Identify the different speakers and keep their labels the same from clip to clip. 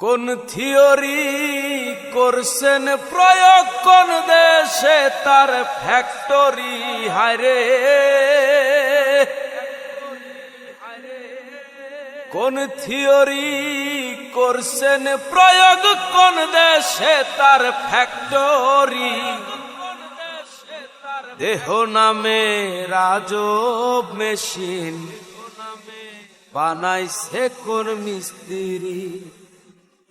Speaker 1: কোন থিওরি করছেন প্রয়োগ কোন দেশে তার ফ্যাক্টরি? হারে কোন থিওরি করছেন প্রয়োগ কোন দেশে তার ফ্যাক্টরি? দেহ নামে রাজব মেশিন, বানাইছে কোন মিস্ত্রি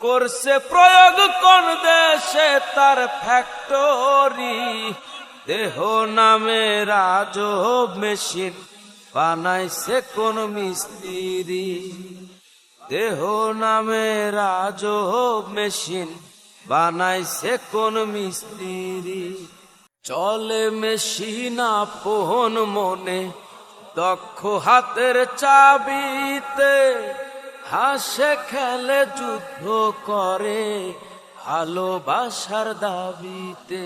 Speaker 1: করছে প্রয়োগ কোন দেশে তার ফ্যাক্টরি দেহ নামে রাজব মেশিন বানাইছে কোন মিস্ত্রি? দেহ নামে রাজব মেশিন বানাইছে কোন মিস্ত্রি? চলে মেশিন আপন মনে দক্ষ হাতের চাবিতে হাসে খেলে যুদ্ধ করে ভালোবাসার দাবিতে।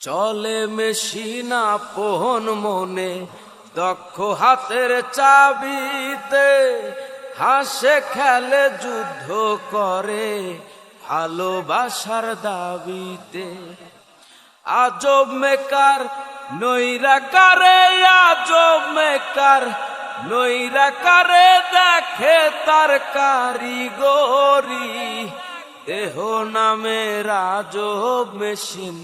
Speaker 1: চলে মেশিনা পোহন মনে দক্ষ হাতের চাবিতে। হাসে খেলে যুদ্ধ করে ভালোবাসার দাবিতে। আজব মেকার নৈরাকারে আজব মেকার নৈরাকারে দেখে তার কারিগরি। দেহ নামে রাজব মেশিন,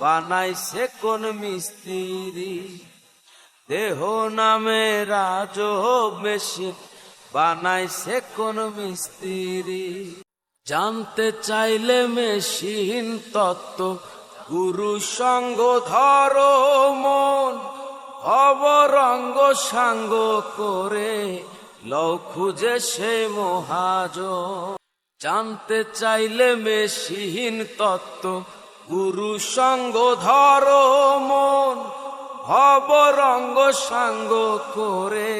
Speaker 1: বানাইছে কোন মিস্ত্রি। দেহ নামে রাজব মেশিন, বানাইছে কোন মিস্ত্রি। জানতে চাইলে মেশিন তত্ত্ব, গুরু সঙ্গ ধরো মন। অবরঙ্গ সাঙ্গ করে লও খুঁজে সে মহাজ জানতে চাইলে মেশিন তত্ত্ব, গুরু সঙ্গ ধরো মন। ভবরঙ্গ সাঙ্গ করে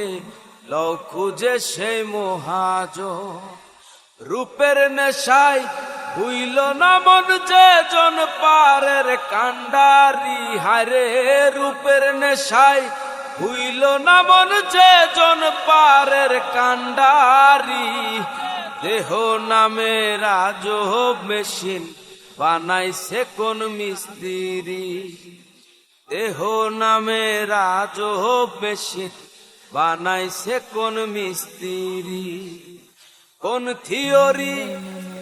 Speaker 1: লও খুঁজে সে মহাজ রূপের নেশায় হইল না মন যে জন পারের কান্ডারি, হারে রূপের নেশায় হইল না মন যে জন পারের কান্ডারি। দেহ নামে রাজব মেশিন বানাইছে কোন মিস্ত্রি। দেহ নামে রাজব মেশিন বানাইছে কোন মিস্ত্রি। কোন থিওরি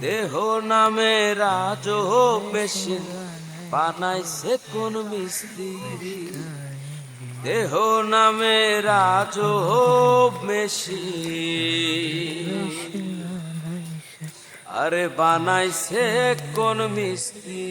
Speaker 1: দেহ নামে রাজ মেশিন বানাইছে কোন মিস্ত্রি দেহ নামে রাজ মেশিন আরে বানাইছে কোন মিস্ত্রি